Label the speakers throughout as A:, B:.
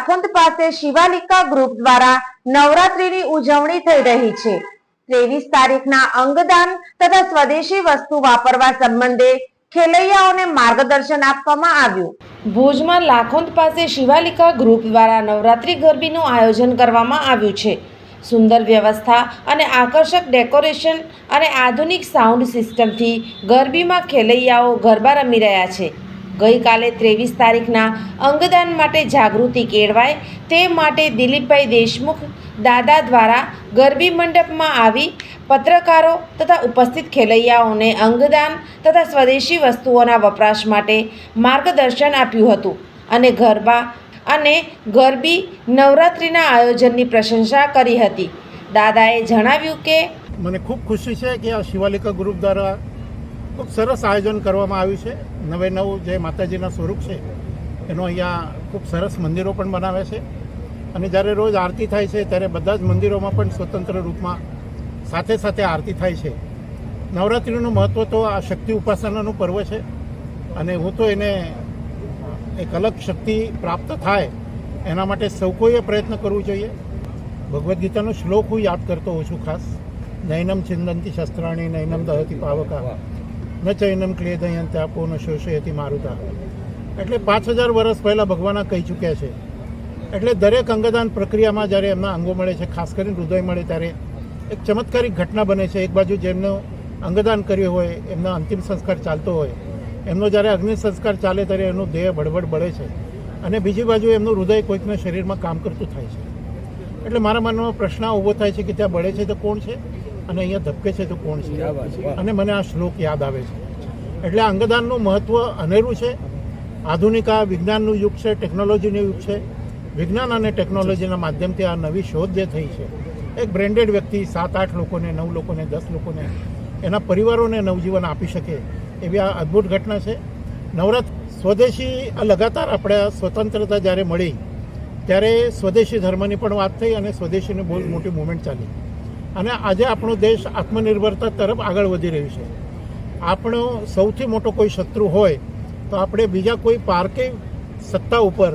A: લાખોંદ પાસે શિવાલિકા ગ્રુપ દ્વારા નવરાત્રીની ઉજવણી થઈ રહી છે. ત્રેવીસ તારીખના અંગદાન તથા સ્વદેશી વસ્તુ વાપરવા સંબંધે ખેલૈયાઓને માર્ગદર્શન આપવામાં આવ્યું. ભુજમાં લાખોંદ પાસે શિવાલિકા ગ્રુપ દ્વારા નવરાત્રી ગરબીનું આયોજન કરવામાં આવ્યું છે. સુંદર વ્યવસ્થા અને આકર્ષક ડેકોરેશન અને આધુનિક સાઉન્ડ સિસ્ટમથી ગરબીમાં ખેલૈયાઓ ગરબા રમી રહ્યા છે. ગઈકાલે ત્રેવીસ તારીખના અંગદાન માટે જાગૃતિ કેળવાય તે માટે દિલીપભાઈ દેશમુખ દાદા દ્વારા ગરબી મંડપમાં આવી પત્રકારો તથા ઉપસ્થિત ખેલૈયાઓને અંગદાન તથા સ્વદેશી વસ્તુઓના વપરાશ માટે માર્ગદર્શન આપ્યું હતું અને ગરબા અને ગરબી નવરાત્રિના આયોજનની પ્રશંસા કરી હતી. દાદાએ જણાવ્યું કે
B: મને ખૂબ ખુશી છે કે આ શિવાલિકા ગ્રુપ દ્વારા ખૂબ સરસ આયોજન કરવામાં આવ્યું છે. નવે નવું જે માતાજીના સ્વરૂપ છે, એનો અહીંયા ખૂબ સરસ મંદિરો પણ બનાવે છે. અને જ્યારે રોજ આરતી થાય છે, ત્યારે બધા જ મંદિરોમાં પણ સ્વતંત્ર રૂપમાં સાથે સાથે આરતી થાય છે. નવરાત્રિનું મહત્ત્વ તો આ શક્તિ ઉપાસનાનું પર્વ છે. અને હું તો એને એક અલગ શક્તિ પ્રાપ્ત થાય, એના માટે સૌ કોઈએ પ્રયત્ન કરવું જોઈએ. ભગવદ્ ગીતાનો શ્લોક હું યાદ કરતો હોઉં છું ખાસ. નૈનમ છિંદંતી શસ્ત્રાણી, નૈનમ દહતી પાવકા. ન ચૈનમ ક્લેદયંત આપો ન શોષયતી મારુતા એટલે પાંચ હજાર વર્ષ પહેલાં ભગવાન કહી ચૂક્યા છે. એટલે દરેક અંગદાન પ્રક્રિયામાં જ્યારે એમના અંગો મળે છે, ખાસ કરીને હૃદય મળે ત્યારે એક ચમત્કારિક ઘટના બને છે. એક બાજુ જેમનું અંગદાન કર્યું હોય, એમનો અંતિમ સંસ્કાર ચાલતો હોય, એમનો જ્યારે અગ્નિ સંસ્કાર ચાલે ત્યારે એનું દેહ બળબડ બળે છે અને બીજી બાજુ એમનું હૃદય કોઈકના શરીરમાં કામ કરતું થાય છે. એટલે મારા મનમાં પ્રશ્ન ઊભો થાય છે કે ત્યાં બળે છે તો કોણ છે? અને અહીંયા ધબકે છે તો કોણ છે? અને મને આ શ્લોક યાદ આવે છે. એટલે અંગદાનનું મહત્ત્વ અનેરું છે. આધુનિક આ વિજ્ઞાનનું યુગ છે ટેકનોલોજીનું યુગ છે. વિજ્ઞાન અને ટેકનોલોજીના માધ્યમથી આ નવી શોધ જે થઈ છે એક બ્રેન્ડેડ વ્યક્તિ સાત આઠ લોકોને નવ લોકોને દસ લોકોને એના પરિવારોને નવજીવન આપી શકે એવી આ અદ્ભુત ઘટના છે. નવરાત્ર સ્વદેશી આ લગાતાર આપણે આ સ્વતંત્રતા જ્યારે મળી ત્યારે સ્વદેશી ધર્મની પણ વાત થઈ અને સ્વદેશીની બહુ મોટી મુવમેન્ટ ચાલી. અને આજે આપણો દેશ આત્મનિર્ભરતા તરફ આગળ વધી રહ્યું છે. આપણો સૌથી મોટો કોઈ શત્રુ હોય તો આપણે બીજા કોઈ પારકે સત્તા ઉપર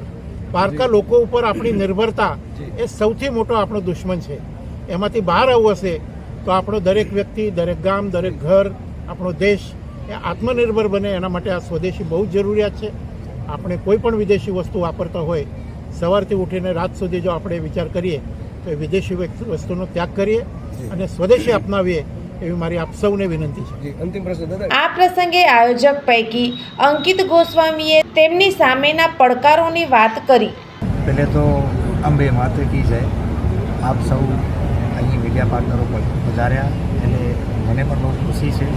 B: પારકા લોકો ઉપર આપણી નિર્ભરતા એ સૌથી મોટો આપણો દુશ્મન છે. એમાંથી બહાર આવવું હશે તો આપણો દરેક વ્યક્તિ દરેક ગામ દરેક ઘર આપણો દેશ એ આત્મનિર્ભર બને. એના માટે આ સ્વદેશી બહુ જ જરૂરિયાત છે. આપણે કોઈ પણ વિદેશી વસ્તુ વાપરતા હોય સવારથી ઉઠીને રાત સુધી જો આપણે વિચાર કરીએ તો એ વિદેશી વસ્તુ- વસ્તુનો ત્યાગ કરીએ. અને સ્વદેશી અપનાવીએ એવી મારી આપ સૌને વિનંતી છે.
C: અંતિમ પ્રશ્ન
A: આ પ્રસંગે આયોજક પૈકી અંકિત ગોસ્વામીએ તેમની સામેના પડકારોની વાત કરી.
D: પહેલે તો અંબે માથે કી જાય. આપ સૌ અહીં મીડિયા પાર્ટનરો પણ વધાર્યા એટલે મને પણ બહુ ખુશી છે.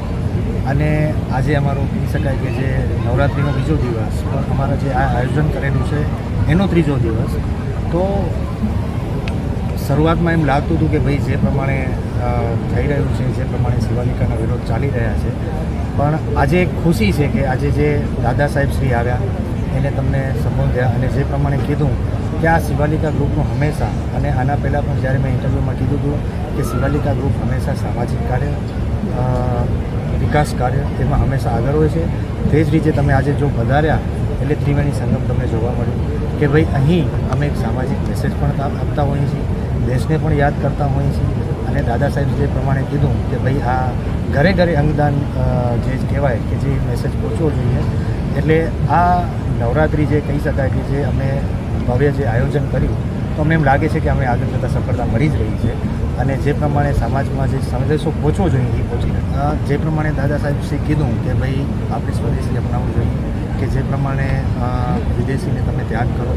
D: અને આજે અમારું કહી શકાય કે જે નવરાત્રિનો બીજો દિવસ પણ અમારા જે આ આયોજન કરેલું છે એનો ત્રીજો દિવસ. તો શરૂઆતમાં એમ લાગતું હતું કે ભાઈ જે પ્રમાણે થઈ રહ્યું છે, જે પ્રમાણે શિવાલિકાના વિરોધ ચાલી રહ્યા છે. પણ આજે એક ખુશી છે કે આજે જે દાદા સાહેબ શ્રી આવ્યા, એને તમને સંબોધ્યા અને જે પ્રમાણે કીધું કે આ શિવાલિકા ગ્રુપનું હંમેશા, અને આના પહેલાં પણ જ્યારે મેં ઇન્ટરવ્યૂમાં કીધું હતું કે શિવાલિકા ગ્રુપ હંમેશા સામાજિક કાર્ય વિકાસ કાર્ય તેમાં હંમેશા આગળ હોય છે. તે જ રીતે તમે આજે જો વધાર્યા એટલે ત્રિવેણી સંગમ તમને જોવા મળ્યું કે ભાઈ અહીં અમે એક સામાજિક મેસેજ પણ આપ- આપતા હોઈએ છીએ. દેશને પણ યાદ કરતા હોઈએ છીએ. અને દાદા સાહેબ જે પ્રમાણે કીધું કે ભાઈ આ ઘરે ઘરે અંગદાન જે કહેવાય કે જે મેસેજ પહોંચવો જોઈએ. એટલે આ નવરાત્રિ જે કહી શકાય કે જે અમે ભવ્ય જે આયોજન કર્યું, તો અમને એમ લાગે છે કે અમે આગળ જતાં સફળતા મળી જ રહી છે. અને જે પ્રમાણે સમાજમાં જે સંદેશો પહોંચવો જોઈએ એ પહોંચી જે પ્રમાણે દાદા સાહેબ શ્રી કીધું કે ભાઈ આપણે સ્વદેશી અપનાવવું જોઈએ, કે જે પ્રમાણે વિદેશીને તમે ત્યાગ કરો.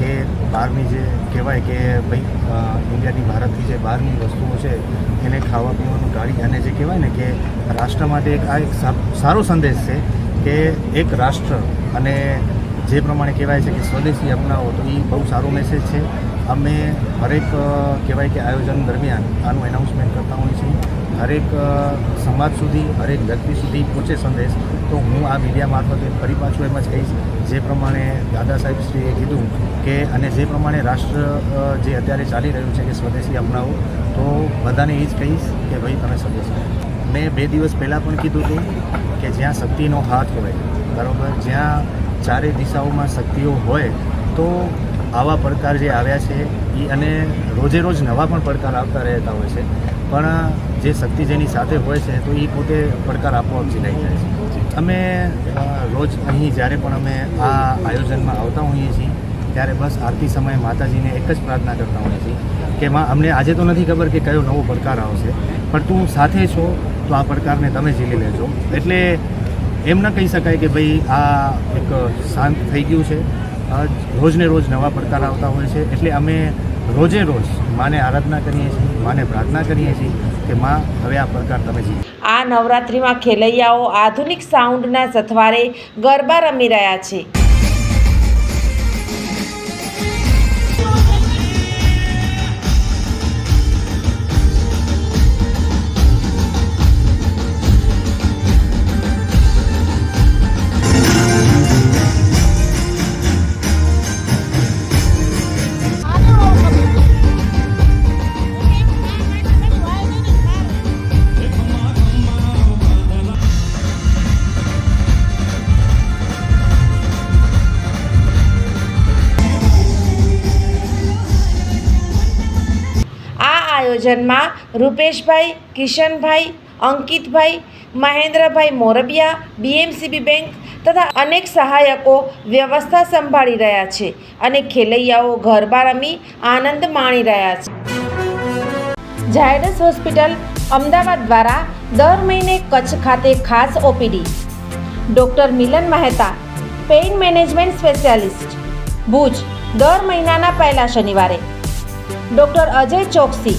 D: કે બહારની જે કહેવાય કે ભાઈ ઇન્ડિયાની ભારતની જે બહારની વસ્તુઓ છે, એને ખાવા પીવાનું ટાળી અને જે કહેવાય ને કે રાષ્ટ્ર માટે એક આ એક સારો સંદેશ છે કે એક રાષ્ટ્ર અને જે પ્રમાણે કહેવાય છે કે સ્વદેશી અપનાવો, તો એ બહુ સારો મેસેજ છે. અમે હરેક કહેવાય કે આયોજન દરમિયાન આનું એનાઉન્સમેન્ટ કરતા હોઈએ છીએ. હરેક સમાજ સુધી, હરેક વ્યક્તિ સુધી પહોંચે સંદેશ, તો હું આ મીડિયા મારફતે ફરી પાછું એમ જ કહીશ. જે પ્રમાણે દાદા સાહેબ શ્રીએ કીધું કે, અને જે પ્રમાણે રાષ્ટ્ર જે અત્યારે ચાલી રહ્યું છે કે સ્વદેશી અપનાવો, તો બધાને એ જ કહીશ કે ભાઈ તમે સ્વદેશી મેં બે દિવસ પહેલાં પણ કીધું હતું કે જ્યાં શક્તિનો હાથ હોય, બરાબર, જ્યાં ચારે દિશાઓમાં શક્તિઓ હોય, તો આવા પડકાર જે આવ્યા છે એ અને રોજે રોજ નવા પણ પડકાર આવતા રહેતા હોય છે. પણ જે શક્તિ જેની સાથે હોય છે, તો એ પોતે પડકાર આપોઆપ જીલાઈ જાય છે. અમે રોજ અહીં જ્યારે પણ અમે આ આયોજનમાં આવતા હોઈએ છીએ, ત્યારે બસ આરતી સમયે માતાજીને એક જ પ્રાર્થના કરતા હોઈએ છીએ કે માં, અમને આજે તો નથી ખબર કે કયો નવો પડકાર આવશે, પણ તું સાથે છો, તો આ પડકારને તમે ઝીલી લેજો. એટલે એમ ન કહી શકાય કે ભાઈ આ એક શાંત થઈ ગયું છે. રોજને રોજ નવા પડકાર આવતા હોય છે. એટલે અમે રોજે રોજ માને આરાધના કરીએ છીએ, માને પ્રાર્થના કરીએ છીએ કે માં, હવે આ પડકાર તમે જીતી.
A: આ નવરાત્રિમાં ખેલૈયાઓ આધુનિક સાઉન્ડના સથવારે ગરબા રમી રહ્યા છે. આયોજનમાં રૂપેશભાઈ, કિશનભાઈ, અંકિતભાઈ, મહેન્દ્રભાઈ મોરબિયા, બીએમસીબી બેંક તથા અનેક સહાયકો વ્યવસ્થા સંભાળી રહ્યા છે અને ખેલૈયાઓ ગરબા રમી આનંદ માણી રહ્યા છે. ઝાયડસ હોસ્પિટલ અમદાવાદ દ્વારા દર મહિને કચ્છ ખાતે ખાસ OPD. Doctor Milan Mehta, pain management specialist, Bhuj, દર મહિનાના પહેલા શનિવારે. ડૉક્ટર અજય ચોકસી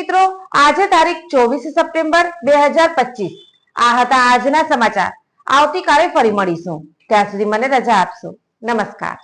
A: મિત્રો, આજે તારીખ ચોવીસ સપ્ટેમ્બર બે હજાર પચીસ. આ હતા આજના સમાચાર. આવતીકાલે ફરી મળીશું. ત્યાં સુધી મને રજા આપશો. નમસ્કાર.